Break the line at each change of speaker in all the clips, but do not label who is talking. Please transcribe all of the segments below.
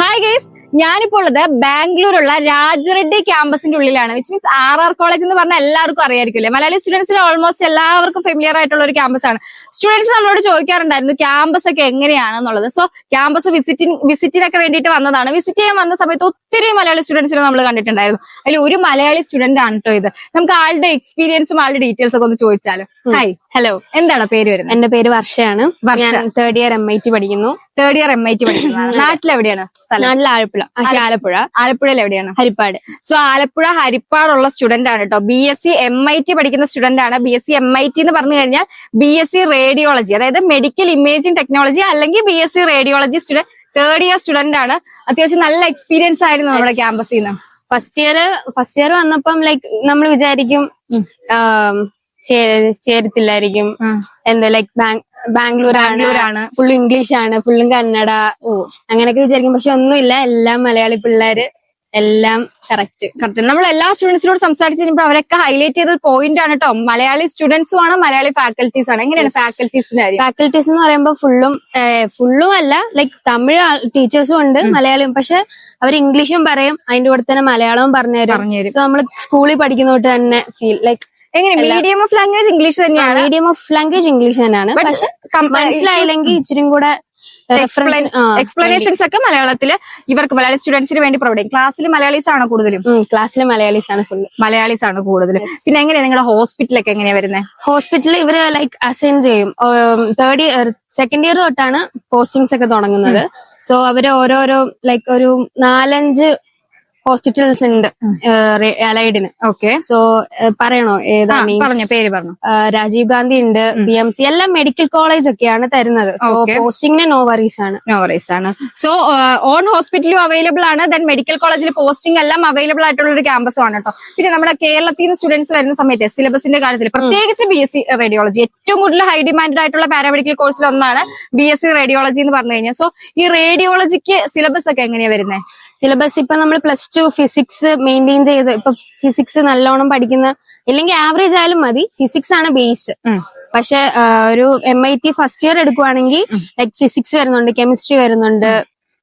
Hi guys ഞാനിപ്പോൾ ഉള്ളത് ബാംഗ്ലൂരുള്ള രാജറെഡ്ഡി ക്യാമ്പസിന്റെ ഉള്ളിലാണ് which means R R college എന്ന് പറഞ്ഞാൽ എല്ലാവർക്കും അറിയായിരിക്കില്ലേ മലയാളി സ്റ്റുഡൻസിന് ഓൾമോസ്റ്റ് എല്ലാവർക്കും ഫെമിലിയർ ആയിട്ടുള്ള ഒരു ക്യാമ്പസ് ആണ്. സ്റ്റുഡൻസ് നമ്മളോട് ചോദിക്കാറുണ്ടായിരുന്നു ക്യാമ്പസ് ഒക്കെ എങ്ങനെയാണെന്നുള്ളത്. സോ ക്യാമ്പസ് വിസിറ്റിംഗ് വിസിറ്റിനൊക്കെ വേണ്ടിയിട്ട് വന്നതാണ്. വിസിറ്റ് ചെയ്യാൻ വന്ന സമയത്ത് ഒത്തിരി മലയാളി സ്റ്റുഡൻസിനെ നമ്മൾ കണ്ടിട്ടുണ്ടായിരുന്നു. അതിൽ ഒരു മലയാളി സ്റ്റുഡന്റ് ആണ് കേട്ടോ ഇത്. നമുക്ക് ആളുടെ എക്സ്പീരിയൻസും ആളുടെ ഡീറ്റെയിൽസ് ഒക്കെ ഒന്ന് ചോദിച്ചാലോ? ഹായ്
ഹലോ
എന്താണ് പേര് വരുന്നത്?
എന്റെ പേര് വർഷയാണ്. Third year M I T പഠിക്കുന്നു.
Third year M I T പഠിക്കുന്നു നാട്ടിലെവിടെയാണ് സ്ഥലം?
നാട്ടിൽ ആലപ്പുഴ. പക്ഷെ ആലപ്പുഴ.
ആലപ്പുഴയിൽ എവിടെയാണ്?
ഹരിപ്പാട്.
സോ ആലപ്പുഴ ഹരിപ്പാടുള്ള സ്റ്റുഡന്റ് ആണ് കേട്ടോ B S C M I T പഠിക്കുന്ന സ്റ്റുഡന്റ് ആണ്. B S C M I T എന്ന് പറഞ്ഞു കഴിഞ്ഞാൽ ബി എസ് സി റേഡിയോളജി അതായത് മെഡിക്കൽ ഇമേജിംഗ് ടെക്നോളജി അല്ലെങ്കിൽ B S C radiology student third year student ആണ്. അത്യാവശ്യം നല്ല എക്സ്പീരിയൻസ് ആയിരുന്നു നമ്മുടെ ക്യാമ്പസിൽ നിന്ന്
ഫസ്റ്റ് ഇയർ ഫസ്റ്റ് ഇയർ വന്നപ്പം ലൈക്ക് നമ്മൾ വിചാരിക്കും ആം, ചേ- ചേരത്തില്ലായിരിക്കും. എന്താ ലൈക്ക് ബാംഗ്ലൂർ ആണ്. ഫുൾ ഇംഗ്ലീഷ് ആണ് ഫുള്ളും കന്നഡ. ഓ. അങ്ങനെയൊക്കെ വിചാരിക്കും. പക്ഷെ ഒന്നുമില്ല എല്ലാം മലയാളി പിള്ളേര് എല്ലാം കറക്റ്റ്
കറക്റ്റ്. നമ്മൾ എല്ലാ സ്റ്റുഡൻസിനോട് സംസാരിച്ചു കഴിഞ്ഞപ്പോൾ അവരൊക്കെ ഹൈലൈറ്റ് ചെയ്ത പോയിന്റ് ആണ് കേട്ടോ മലയാളി സ്റ്റുഡൻസും ആണ് മലയാളി ഫാക്കൽറ്റീസ് ആണ്. എങ്ങനെയാണ് ഫാക്കൽറ്റീസിന്റെ കാര്യം?
ഫാക്കൽറ്റീസ് എന്ന് പറയുമ്പോൾ ഫുള്ളും ഫുള്ളും അല്ല ലൈക് തമിഴ് ടീച്ചേഴ്സും ഉണ്ട് മലയാളിയും. പക്ഷെ അവർ ഇംഗ്ലീഷും പറയും അതിന്റെ കൂടെ തന്നെ മലയാളവും പറഞ്ഞു
തരും.
സോ നമ്മൾ സ്കൂളിൽ പഠിക്കുന്ന തൊട്ട് തന്നെ ഫീൽ ലൈക്ക്
എങ്ങനെ മീഡിയം ഓഫ് ലാംഗ്വേജ് ഇംഗ്ലീഷ് തന്നെയാണ്?
മീഡിയം ഓഫ് ലാംഗ്വേജ് ഇംഗ്ലീഷ് തന്നെയാണ്. പക്ഷെ മനസ്സിലായില്ലെങ്കിൽ ഇച്ചിരി കൂടെ
എക്സ്പ്ലനേഷൻസ് ഒക്കെ മലയാളത്തിൽ ഇവർക്ക് മലയാളി സ്റ്റുഡൻസിന് വേണ്ടി പ്രൊവൈഡ് ചെയ്യും. ക്ലാസ്സിൽ മലയാളീസ് ആണ് കൂടുതലും?
ക്ലാസ്സിൽ മലയാളീസ് ആണ് ഫുൾ
മലയാളീസ് ആണ് കൂടുതലും. പിന്നെ എങ്ങനെയാ നിങ്ങളുടെ ഹോസ്പിറ്റലൊക്കെ എങ്ങനെയാ വരുന്നത്
ഹോസ്പിറ്റൽ ഇവർ ലൈക്ക് അസൈൻ ചെയ്യും. തേർഡ് ഇയർ സെക്കൻഡ് ഇയർ തൊട്ടാണ് പോസ്റ്റിങ്സ് ഒക്കെ തുടങ്ങുന്നത്. സോ അവർ ഓരോരോ ലൈക്ക് ഒരു നാലഞ്ച് ഹോസ്പിറ്റൽസ് ഉണ്ട് അലൈഡിന്.
ഓക്കെ
സോ പറയണോ ഏതാണ്
പറഞ്ഞു പേര് പറഞ്ഞു.
രാജീവ് ഗാന്ധി ഉണ്ട് ബി എം സി എല്ലാം മെഡിക്കൽ കോളേജ് ഒക്കെയാണ് തരുന്നത്. സോ പോസ്റ്റിംഗിന് നോ വറീസ് ആണ്.
നോ വറീസ് ആണ്. സോ ഓൺ ഹോസ്പിറ്റലും അവൈലബിൾ ആണ് ദെൻ മെഡിക്കൽ കോളേജിൽ പോസ്റ്റിംഗ് എല്ലാം അവൈലബിൾ ആയിട്ടുള്ള ഒരു ക്യാമ്പസും ആണ് കേട്ടോ പിന്നെ നമ്മുടെ കേരളത്തിൽ നിന്ന് സ്റ്റുഡൻസ് വരുന്ന സമയത്ത് സിലബസിന്റെ കാര്യത്തിൽ പ്രത്യേകിച്ച് ബി എസ് സി റേഡിയോളജി ഏറ്റവും കൂടുതൽ ഹൈ ഡിമാൻഡ് ആയിട്ടുള്ള പാരാമെഡിക്കൽ കോഴ്സിൽ ഒന്നാണ് ബി എസ് സി റേഡിയോളജി എന്ന് പറഞ്ഞു കഴിഞ്ഞാൽ. സോ ഈ റേഡിയോളജിക്ക് സിലബസ് ഒക്കെ എങ്ങനെയാ വരുന്നത്
സിലബസ് ഇപ്പൊ നമ്മൾ പ്ലസ് ടു ഫിസിക്സ് മെയിന്റെയിൻ ചെയ്ത് ഇപ്പൊ ഫിസിക്സ് നല്ലോണം പഠിക്കുന്ന ഇല്ലെങ്കിൽ ആവറേജ് ആയാലും മതി. ഫിസിക്സ് ആണ് ബേസ് പക്ഷെ ഒരു M I T first year എടുക്കുവാണെങ്കിൽ ലൈക് ഫിസിക്സ് വരുന്നുണ്ട് കെമിസ്ട്രി വരുന്നുണ്ട്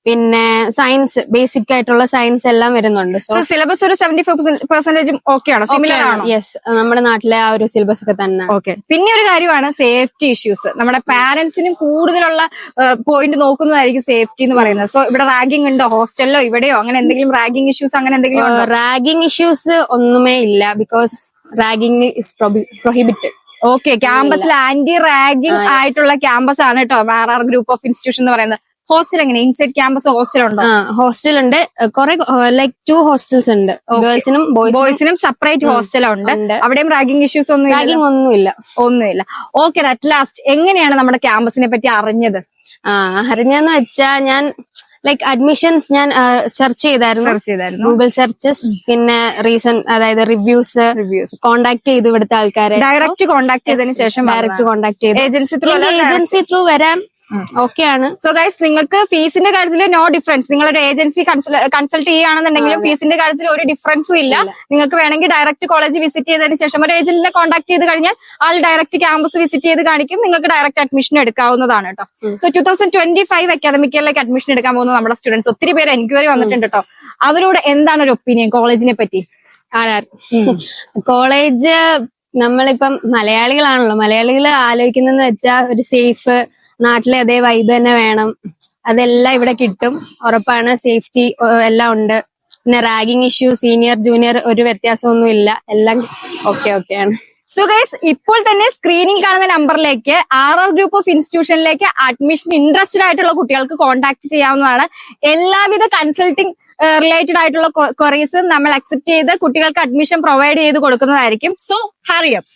പിന്നെ സയൻസ് ബേസിക് ആയിട്ടുള്ള സയൻസ് എല്ലാം വരുന്നുണ്ട്. സോ
സിലബസ് ഒരു സെവന്റി ഫൈവ് പെർസെന്റേജും ഓക്കെ ആണോ? സിമിലർ ആണോ.
യെസ് നമ്മുടെ നാട്ടിലെ ആ ഒരു സിലബസ് ഒക്കെ തന്നെ.
ഓക്കെ പിന്നെ ഒരു കാര്യമാണ് സേഫ്റ്റി ഇഷ്യൂസ് നമ്മുടെ പാരന്റ്സിനും കൂടുതലുള്ള പോയിന്റ് നോക്കുന്നതായിരിക്കും സേഫ്റ്റി എന്ന് പറയുന്നത്. സോ ഇവിടെ റാഗിംഗ് ഉണ്ടോ? ഹോസ്റ്റലിലോ ഇവിടെയോ? അങ്ങനെ എന്തെങ്കിലും റാഗിംഗ് ഇഷ്യൂസ് അങ്ങനെ എന്തെങ്കിലും
റാഗിംഗ് ഇഷ്യൂസ് ഒന്നുമേ ഇല്ല because ragging is prohibited
okay ക്യാമ്പസിൽ ആന്റി റാഗിംഗ് ആയിട്ടുള്ള ക്യാമ്പസ് ആണ് കേട്ടോ. R R group of institution എന്ന് പറയുന്നത്. ഹോസ്റ്റൽ എങ്ങനെ? ഇൻസൈഡ് ക്യാമ്പസ് ഹോസ്റ്റൽ ഉണ്ടോ?
ഹോസ്റ്റൽ ഉണ്ട്. കുറെ ലൈക് ടു ഹോസ്റ്റൽസ് ഉണ്ട്. ഗേൾസിനും ബോയ്സിനും
സെപ്പറേറ്റ് ഹോസ്റ്റൽ ഉണ്ട്. അവിടെയും റാഗിംഗ് ഇഷ്യൂസ് ഒന്നും
റാഗിംഗ് ഒന്നുമില്ല.
ഒന്നുമില്ല. ഓക്കെ അറ്റ് ലാസ്റ്റ് എങ്ങനെയാണ് നമ്മുടെ ക്യാമ്പസിനെ പറ്റി അറിഞ്ഞത്?
ആ അറിഞ്ഞെന്ന് വെച്ചാ ഞാൻ ലൈക് അഡ്മിഷൻസ് ഞാൻ സെർച്ച് ചെയ്തായിരുന്നു.
സെർച്ച് ചെയ്തായിരുന്നു.
ഗൂഗിൾ സെർച്ചസ് പിന്നെ റീസൺ അതായത് റിവ്യൂസ്
റിവ്യൂസ്
കോണ്ടാക്ട് ചെയ്തു ഇവിടുത്തെ ആൾക്കാരെ.
ഡയറക്റ്റ് കോൺടാക്ട് ചെയ്തതിനു ശേഷം
ഡയറക്റ്റ് കോണ്ടാക്ട് ചെയ്ത്.
ഏജൻസി ത്രൂ
ഏജൻസി ത്രൂ വരാൻ ഓക്കെ ആണ്
സോ ഗൈസ് നിങ്ങൾക്ക് ഫീസിന്റെ കാര്യത്തിൽ നോ ഡിഫറൻസ് നിങ്ങൾ ഒരു ഏജൻസി കൺസൾട്ട് ചെയ്യുകയാണെന്നുണ്ടെങ്കിലും ഫീസിന്റെ കാര്യത്തിൽ ഒരു ഡിഫറൻസും ഇല്ല. നിങ്ങൾക്ക് വേണമെങ്കിൽ ഡയറക്റ്റ് കോളേജ് വിസിറ്റ് ചെയ്തതിന് ശേഷം ഒരു ഏജന്റിനെ കോൺടാക്ട് ചെയ്ത് കഴിഞ്ഞാൽ ആൾ ഡയറക്റ്റ് ക്യാമ്പസ് വിസിറ്റ് ചെയ്ത് കാണിക്കും. നിങ്ങൾക്ക് ഡയറക്റ്റ് അഡ്മിഷൻ എടുക്കാവുന്നതാണ് കേട്ടോ so two thousand twenty five academic ഇയറിലേക്ക് admission എടുക്കാൻ പോകുന്ന നമ്മുടെ സ്റ്റുഡൻസ് ഒത്തിരി പേര് എൻക്വയറി വന്നിട്ടുണ്ട് കേട്ടോ അവരോട് എന്താണ് ഒരു ഒപ്പീനിയൻ കോളേജിനെ പറ്റി?
കോളേജ് നമ്മളിപ്പം മലയാളികളാണല്ലോ. മലയാളികൾ ആലോചിക്കുന്നതെന്ന് വെച്ചാൽ ഒരു സേഫ് നാട്ടിലെ അതേ വൈബ് തന്നെ വേണം. അതെല്ലാം ഇവിടെ കിട്ടും. ഉറപ്പാണ്. സേഫ്റ്റി എല്ലാം ഉണ്ട്. പിന്നെ റാഗിങ് ഇഷ്യൂ സീനിയർ ജൂനിയർ ഒരു വ്യത്യാസമൊന്നും ഇല്ല. എല്ലാം ഓക്കെ ഓക്കെയാണ്
സോ ഗൈസ് ഇപ്പോൾ തന്നെ സ്ക്രീനിൽ കാണുന്ന നമ്പറിലേക്ക് ആർ ആർ ഗ്രൂപ്പ് ഓഫ് ഇൻസ്റ്റിറ്റ്യൂഷനിലേക്ക് അഡ്മിഷൻ ഇൻട്രസ്റ്റഡ് ആയിട്ടുള്ള കുട്ടികൾക്ക് കോൺടാക്ട് ചെയ്യാവുന്നതാണ്. എല്ലാവിധ കൺസൾട്ടിംഗ് റിലേറ്റഡ് ആയിട്ടുള്ള ക്വറീസും നമ്മൾ അക്സെപ്റ്റ് ചെയ്ത് കുട്ടികൾക്ക് അഡ്മിഷൻ പ്രൊവൈഡ് ചെയ്ത് കൊടുക്കുന്നതായിരിക്കും. സോ ഹറിയപ്പ്